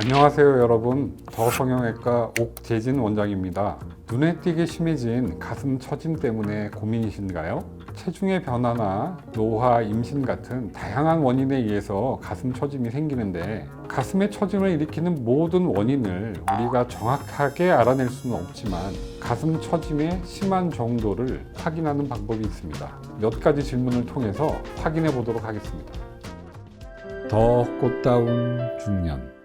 안녕하세요 여러분 더성형외과 옥재진 원장입니다 눈에 띄게 심해진 가슴 처짐 때문에 고민이신가요? 체중의 변화나 노화, 임신 같은 다양한 원인에 의해서 가슴 처짐이 생기는데 가슴의 처짐을 일으키는 모든 원인을 우리가 정확하게 알아낼 수는 없지만 가슴 처짐의 심한 정도를 확인하는 방법이 있습니다. 몇 가지 질문을 통해서 확인해 보도록 하겠습니다. 더 꽃다운 중년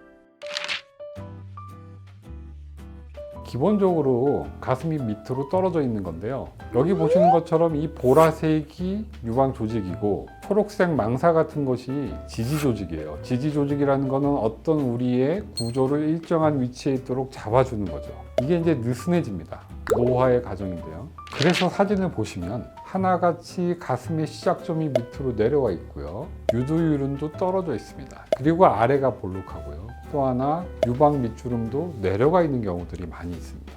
기본적으로 가슴이 밑으로 떨어져 있는 건데요. 여기 보시는 것처럼 이 보라색이 유방 조직이고 초록색 망사 같은 것이 지지 조직이에요. 지지 조직이라는 것은 어떤 우리의 구조를 일정한 위치에 있도록 잡아주는 거죠. 이게 이제 느슨해집니다. 노화의 과정인데요. 그래서 사진을 보시면 하나같이 가슴의 시작점이 밑으로 내려와 있고요. 유두유륜도 떨어져 있습니다. 그리고 아래가 볼록하고요. 또 하나 유방 밑주름도 내려가 있는 경우들이 많이 있습니다.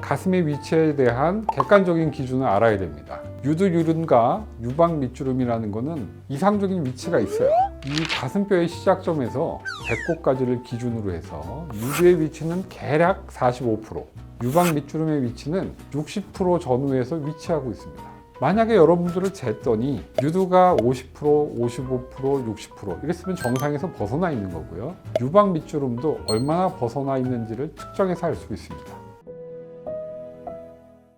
가슴의 위치에 대한 객관적인 기준을 알아야 됩니다. 유두유륜과 유방 밑주름이라는 것은 이상적인 위치가 있어요. 이 가슴뼈의 시작점에서 배꼽까지를 기준으로 해서 유두의 위치는 대략 45%, 유방 밑주름의 위치는 60% 전후에서 위치하고 있습니다. 만약에 여러분들을 쟀더니 유두가 50%, 55%, 60% 이랬으면 정상에서 벗어나 있는 거고요. 유방 밑주름도 얼마나 벗어나 있는지를 측정해서 알 수 있습니다.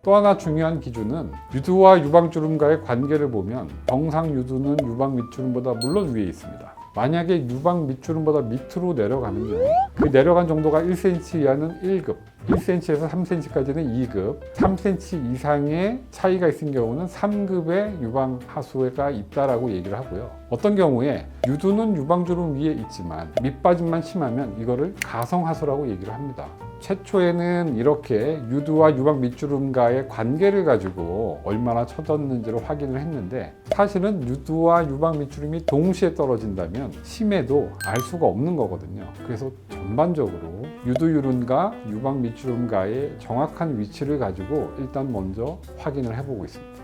또 하나 중요한 기준은 유두와 유방주름과의 관계를 보면 정상 유두는 유방 밑주름보다 물론 위에 있습니다. 만약에 유방 밑주름보다 밑으로 내려가면요. 그 내려간 정도가 1cm 이하는 1급, 1cm에서 3cm까지는 2급, 3cm 이상의 차이가 있은 경우는 3급의 유방 하수가 있다라고 얘기를 하고요. 어떤 경우에 유두는 유방주름 위에 있지만 밑빠짐만 심하면 이거를 가성하수라고 얘기를 합니다. 최초에는 이렇게 유두와 유방 밑주름과의 관계를 가지고 얼마나 처졌는지를 확인을 했는데 사실은 유두와 유방 밑주름이 동시에 떨어진다면 심해도 알 수가 없는 거거든요. 그래서 전반적으로 유두유륜과 유방 밑주름과의 정확한 위치를 가지고 일단 먼저 확인을 해보고 있습니다.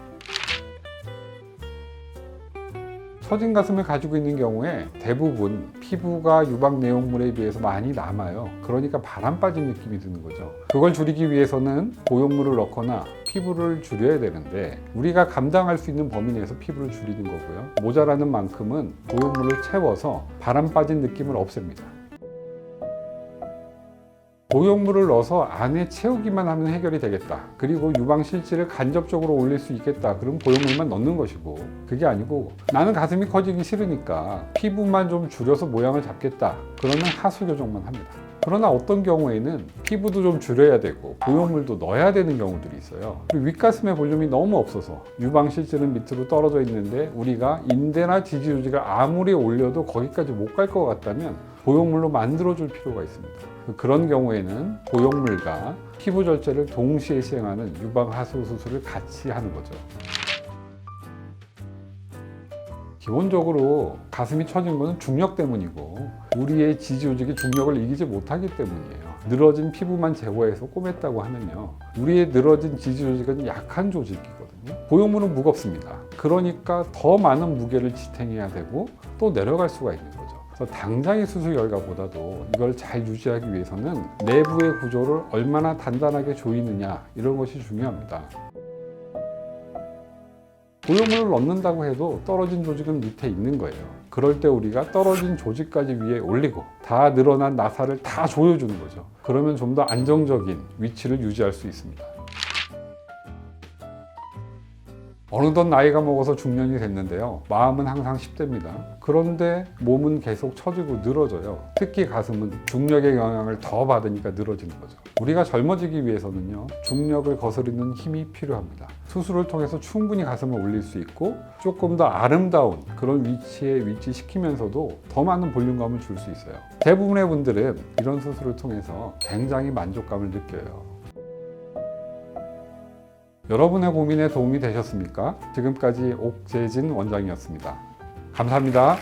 처진 가슴을 가지고 있는 경우에 대부분 피부가 유방 내용물에 비해서 많이 남아요. 그러니까 바람 빠진 느낌이 드는 거죠. 그걸 줄이기 위해서는 보형물을 넣거나 피부를 줄여야 되는데 우리가 감당할 수 있는 범위 내에서 피부를 줄이는 거고요. 모자라는 만큼은 보형물을 채워서 바람 빠진 느낌을 없앱니다. 보형물을 넣어서 안에 채우기만 하면 해결이 되겠다. 그리고 유방 실질을 간접적으로 올릴 수 있겠다. 그럼 보형물만 넣는 것이고 그게 아니고 나는 가슴이 커지기 싫으니까 피부만 좀 줄여서 모양을 잡겠다. 그러면 하수 교정만 합니다. 그러나 어떤 경우에는 피부도 좀 줄여야 되고 보형물도 넣어야 되는 경우들이 있어요. 윗가슴의 볼륨이 너무 없어서 유방 실질은 밑으로 떨어져 있는데 우리가 인대나 지지 조직을 아무리 올려도 거기까지 못 갈 것 같다면 보형물로 만들어줄 필요가 있습니다. 그런 경우에는 보형물과 피부 절제를 동시에 시행하는 유방 하수 수술을 같이 하는 거죠. 기본적으로 가슴이 처진 것은 중력 때문이고 우리의 지지 조직이 중력을 이기지 못하기 때문이에요. 늘어진 피부만 제거해서 꼬맸다고 하면요. 우리의 늘어진 지지 조직은 약한 조직이거든요. 보형물은 무겁습니다. 그러니까 더 많은 무게를 지탱해야 되고 또 내려갈 수가 있는 거죠. 그래서 당장의 수술 결과보다도 이걸 잘 유지하기 위해서는 내부의 구조를 얼마나 단단하게 조이느냐 이런 것이 중요합니다. 보형물을 넣는다고 해도 떨어진 조직은 밑에 있는 거예요. 그럴 때 우리가 떨어진 조직까지 위에 올리고 다 늘어난 나사를 다 조여주는 거죠. 그러면 좀 더 안정적인 위치를 유지할 수 있습니다. 어느덧 나이가 먹어서 중년이 됐는데요. 마음은 항상 10대입니다. 그런데 몸은 계속 처지고 늘어져요. 특히 가슴은 중력의 영향을 더 받으니까 늘어지는 거죠. 우리가 젊어지기 위해서는요, 중력을 거스르는 힘이 필요합니다. 수술을 통해서 충분히 가슴을 올릴 수 있고 조금 더 아름다운 그런 위치에 위치시키면서도 더 많은 볼륨감을 줄 수 있어요. 대부분의 분들은 이런 수술을 통해서 굉장히 만족감을 느껴요. 여러분의 고민에 도움이 되셨습니까? 지금까지 옥재진 원장이었습니다. 감사합니다.